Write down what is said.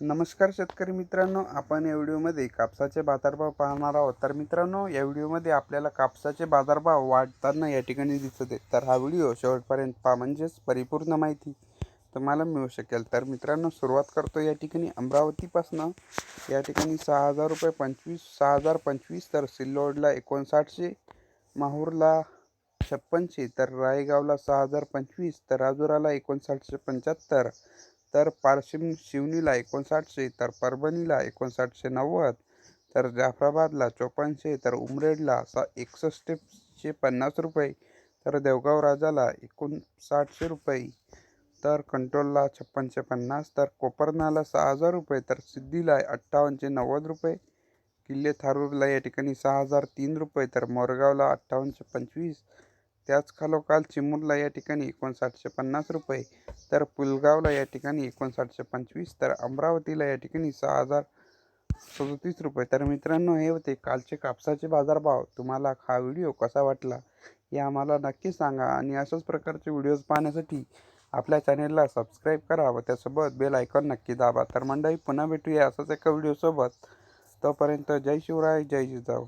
नमस्कार शेतकरी मित्रांनो आपण या व्हिडिओमध्ये कापसाचे बाजारभाव पाहणार आहोत. तर मित्रांनो या व्हिडिओमध्ये आपल्याला कापसाचे बाजारभाव वाढताना या ठिकाणी दिसत आहे तर हा व्हिडिओ शेवटपर्यंत पहा म्हणजेच परिपूर्ण माहिती तुम्हाला मिळू शकेल. तर मित्रांनो सुरुवात करतो या ठिकाणी अमरावतीपासनं. या ठिकाणी सहा हजार रुपये पंचवीस सहा हजार पंचवीस तर सिल्लोडला एकोणसाठशे माहूरला छप्पनशे तर रायगावला सहा हजार पंचवीस तर राजुराला एकोणसाठशे पंच्याहत्तर तर पारशिम शिवनीला एकोणसाठशे तर परभणीला एकोणसाठशे नव्वद तर जाफराबादला चोपन्नशे तर उमरेडला सा एकसष्टशे पन्नास रुपये तर देवगाव राजाला एकोणसाठशे रुपये तर कंट्रोलला छप्पनशे पन्नास तर कोपरनाला सहा हजार रुपये तर सिद्धीला अठ्ठावन्नशे नव्वद रुपये किल्ले थारूरला या ठिकाणी सहा हजार तीन रुपये तर मोरगावला अठ्ठावन्नशे पंचवीस त्याच खालोखाल चिमूरला या ठिकाणी एकोणसाठशे पन्नास रुपये तर पुलगावला या ठिकाणी एकोणसाठशे पंचवीस तर अमरावतीला या ठिकाणी सहा हजार सदतीस रुपये. तर मित्रांनो हे होते कालचे कापसाचे बाजारभाव. तुम्हाला हा व्हिडिओ कसा वाटला हे आम्हाला नक्की सांगा आणि अशाच प्रकारचे व्हिडिओज पाहण्यासाठी आपल्या चॅनेलला सबस्क्राईब करा व त्यासोबत बेल आयकॉन नक्की दाबा. तर मंडळी पुन्हा भेटूया असंच एका व्हिडिओसोबत. तोपर्यंत जय शिवराय जय जिजाऊ.